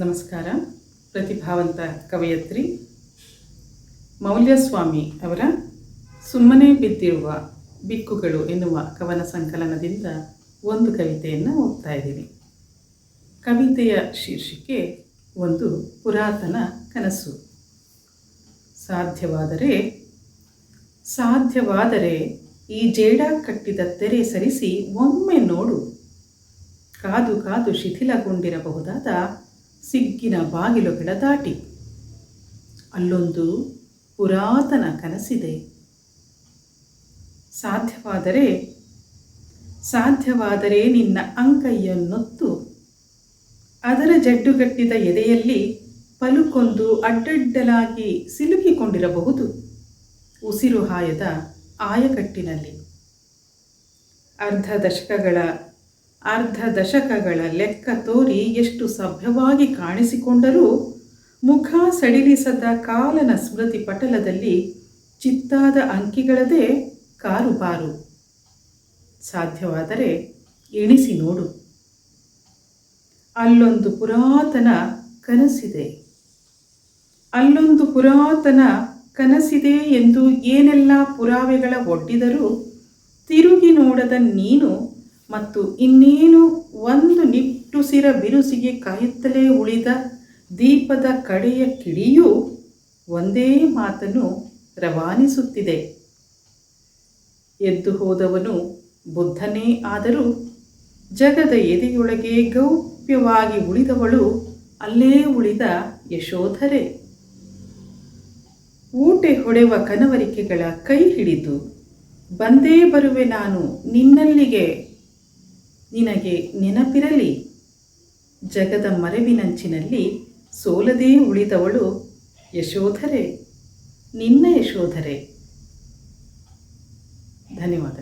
ನಮಸ್ಕಾರ. ಪ್ರತಿಭಾವಂತ ಕವಯತ್ರಿ ಮೌಲ್ಯಸ್ವಾಮಿ ಅವರ ಸುಮ್ಮನೆ ಬಿದ್ದಿರುವ ಬಿಕ್ಕುಗಳು ಎನ್ನುವ ಕವನ ಸಂಕಲನದಿಂದ ಒಂದು ಕವಿತೆಯನ್ನು ಓದ್ತಾ ಇದ್ದೀನಿ ಕವಿತೆಯ ಶೀರ್ಷಿಕೆ ಒಂದು ಪುರಾತನ ಕನಸು. ಸಾಧ್ಯವಾದರೆ ಸಾಧ್ಯವಾದರೆ ಈ ಜೇಡ ಕಟ್ಟಿದ ತೆರೆ ಸರಿಸಿ ಒಮ್ಮೆ ನೋಡು. ಕಾದು ಕಾದು ಶಿಥಿಲಗೊಂಡಿರಬಹುದಾದ ಸಿಗ್ಗಿನ ಬಾಗಿಲುಗಳ ದಾಟಿ ಅಲ್ಲೊಂದು ಪುರಾತನ ಕನಸಿದೆ. ಸಾಧ್ಯವಾದರೆ ಸಾಧ್ಯವಾದರೆ ನಿನ್ನ ಅಂಕೈಯನ್ನೊತ್ತು. ಅದರ ಜಡ್ಡುಗಟ್ಟಿದ ಎದೆಯಲ್ಲಿ ಪಲುಕೊಂದು ಅಡ್ಡಡ್ಡಲಾಗಿ ಸಿಲುಕಿಕೊಂಡಿರಬಹುದು. ಉಸಿರು ಹಾಯದ ಆಯಕಟ್ಟಿನಲ್ಲಿ. ಅರ್ಧ ದಶಕಗಳ ಅರ್ಧ ದಶಕಗಳ ಲೆಕ್ಕ ತೋರಿ ಎಷ್ಟು ಸಭ್ಯವಾಗಿ ಕಾಣಿಸಿಕೊಂಡರೂ ಮುಖ ಸಡಿಲಿಸದ ಕಾಲನ ಸ್ಮೃತಿ ಪಟಲದಲ್ಲಿ ಚಿತ್ತಾದ ಅಂಕಿಗಳದೇ ಕಾರುಬಾರು. ಸಾಧ್ಯವಾದರೆ ಎಣಿಸಿ ನೋಡು. ಅಲ್ಲೊಂದು ಪುರಾತನ ಕನಸಿದೆ. ಅಲ್ಲೊಂದು ಪುರಾತನ ಕನಸಿದೆ ಎಂದು ಏನೆಲ್ಲ ಪುರಾವೆಗಳ ಒಡ್ಡಿದರೂ ತಿರುಗಿ ನೋಡದ ನೀನು ಮತ್ತು ಇನ್ನೇನು ಒಂದು ನಿಟ್ಟುಸಿರ ಬಿರುಸಿಗೆ ಕಾಯುತ್ತಲೇ ಉಳಿದ ದೀಪದ ಕಡೆಯ ಕಿಡಿಯೂ ಒಂದೇ ಮಾತನ್ನು ರವಾನಿಸುತ್ತಿದೆ. ಎದ್ದು ಹೋದವನು ಬುದ್ಧನೇ ಆದರೂ ಜಗದ ಎದೆಯೊಳಗೆ ಗೌಪ್ಯವಾಗಿ ಉಳಿದವಳು ಅಲ್ಲೇ ಉಳಿದ ಯಶೋಧರೆ. ಊಟೆ ಹೊಡೆವ ಕನವರಿಕೆಗಳ ಕೈ ಹಿಡಿದು ಬಂದೇ ಬರುವೆ ನಾನು ನಿನ್ನಲ್ಲಿಗೆ. ನಿನಗೆ ನೆನಪಿರಲಿ. ಜಗದ ಮರೆವಿನಂಚಿನಲ್ಲಿ ಸೋಲದೇ ಉಳಿದವಳು ಯಶೋಧರೆ. ನಿನ್ನ ಯಶೋಧರೆ. ಧನ್ಯವಾದಗಳು.